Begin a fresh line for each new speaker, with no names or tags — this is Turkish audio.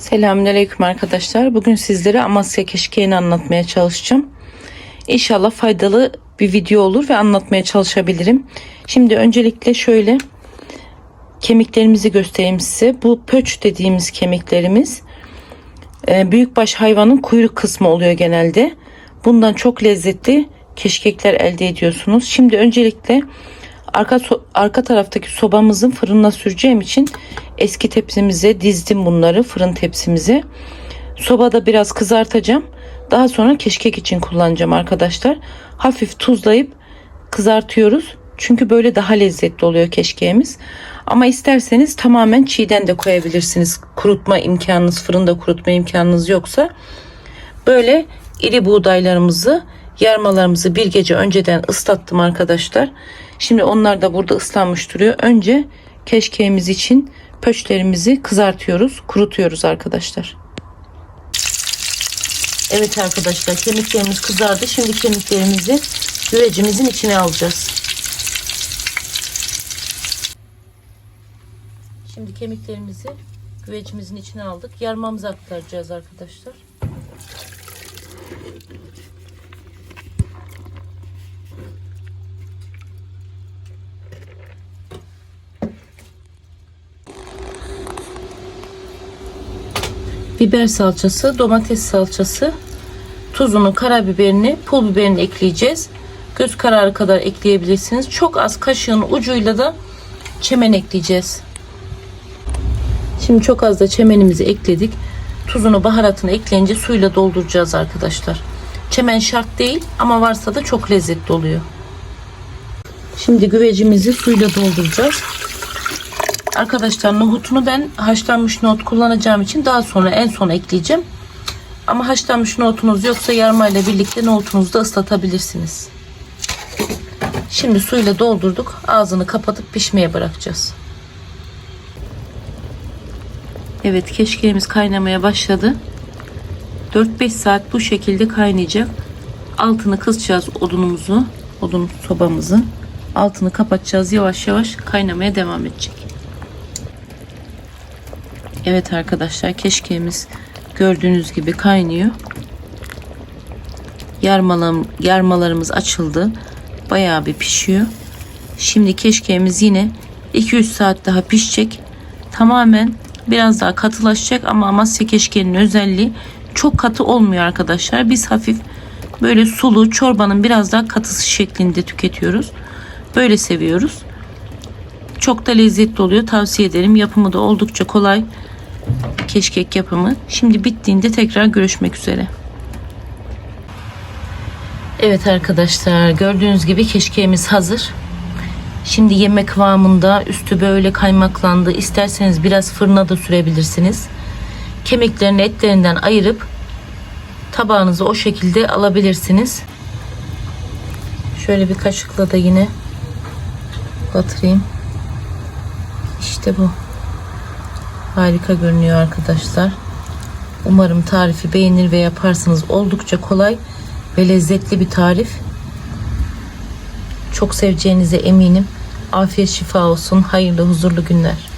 Selamünaleyküm arkadaşlar. Bugün sizlere Amasya keşkeğini anlatmaya çalışacağım. İnşallah faydalı bir video olur ve anlatmaya çalışabilirim. Şimdi öncelikle şöyle kemiklerimizi göstereyim size. Bu pöç dediğimiz kemiklerimiz e, büyükbaş hayvanın kuyruk kısmı oluyor genelde. Bundan çok lezzetli keşkekler elde ediyorsunuz. Şimdi öncelikle arka so- arka taraftaki sobamızın fırınına süreceğim için eski tepsimize dizdim bunları fırın tepsimize. Sobada biraz kızartacağım. Daha sonra keşkek için kullanacağım arkadaşlar. Hafif tuzlayıp kızartıyoruz. Çünkü böyle daha lezzetli oluyor keşkeğimiz. Ama isterseniz tamamen çiğden de koyabilirsiniz. Kurutma imkanınız, fırında kurutma imkanınız yoksa. Böyle iri buğdaylarımızı, yarmalarımızı bir gece önceden ıslattım arkadaşlar. Şimdi onlar da burada ıslanmış duruyor. Önce keşkeğimiz için pöçlerimizi kızartıyoruz, kurutuyoruz arkadaşlar. Evet arkadaşlar kemiklerimiz kızardı. Şimdi kemiklerimizi güvecimizin içine alacağız. Şimdi kemiklerimizi güvecimizin içine aldık. Yarmamıza aktaracağız arkadaşlar. Biber salçası, domates salçası, tuzunu, karabiberini, pul biberini ekleyeceğiz. Göz kararı kadar ekleyebilirsiniz. Çok az kaşığın ucuyla da çemen ekleyeceğiz. Şimdi çok az da çemenimizi ekledik. Tuzunu, baharatını ekleyince suyla dolduracağız arkadaşlar. Çemen şart değil ama varsa da çok lezzetli oluyor. Şimdi güvecimizi suyla dolduracağız. Arkadaşlar nohutunu ben haşlanmış nohut kullanacağım için daha sonra en son ekleyeceğim. Ama haşlanmış nohutunuz yoksa yarmayla birlikte nohutunuzu da ıslatabilirsiniz. Şimdi suyla doldurduk. Ağzını kapatıp pişmeye bırakacağız. Evet keşkeğimiz kaynamaya başladı. 4-5 saat bu şekilde kaynayacak. Altını kısacağız odunumuzu, odun sobamızı. Altını kapatacağız. Yavaş yavaş kaynamaya devam edecek. Evet arkadaşlar keşkeğimiz gördüğünüz gibi kaynıyor. Yarmalam, yarmalarımız açıldı. Bayağı bir pişiyor. Şimdi keşkeğimiz yine 2-3 saat daha pişecek. Tamamen biraz daha katılaşacak ama Amasya keşkeğinin özelliği çok katı olmuyor arkadaşlar. Biz hafif böyle sulu çorbanın biraz daha katısı şeklinde tüketiyoruz. Böyle seviyoruz. Çok da lezzetli oluyor. Tavsiye ederim. Yapımı da oldukça kolay. Keşkek yapımı. Şimdi bittiğinde tekrar görüşmek üzere. Evet arkadaşlar gördüğünüz gibi keşkeğimiz hazır. Şimdi yemek kıvamında üstü böyle kaymaklandı. İsterseniz biraz fırına da sürebilirsiniz. Kemiklerini etlerinden ayırıp tabağınıza o şekilde alabilirsiniz. Şöyle bir kaşıkla da yine batırayım. İşte bu. Harika görünüyor arkadaşlar. Umarım tarifi beğenir ve yaparsınız. Oldukça kolay ve lezzetli bir tarif. Çok seveceğinize eminim. Afiyet şifa olsun. Hayırlı huzurlu günler.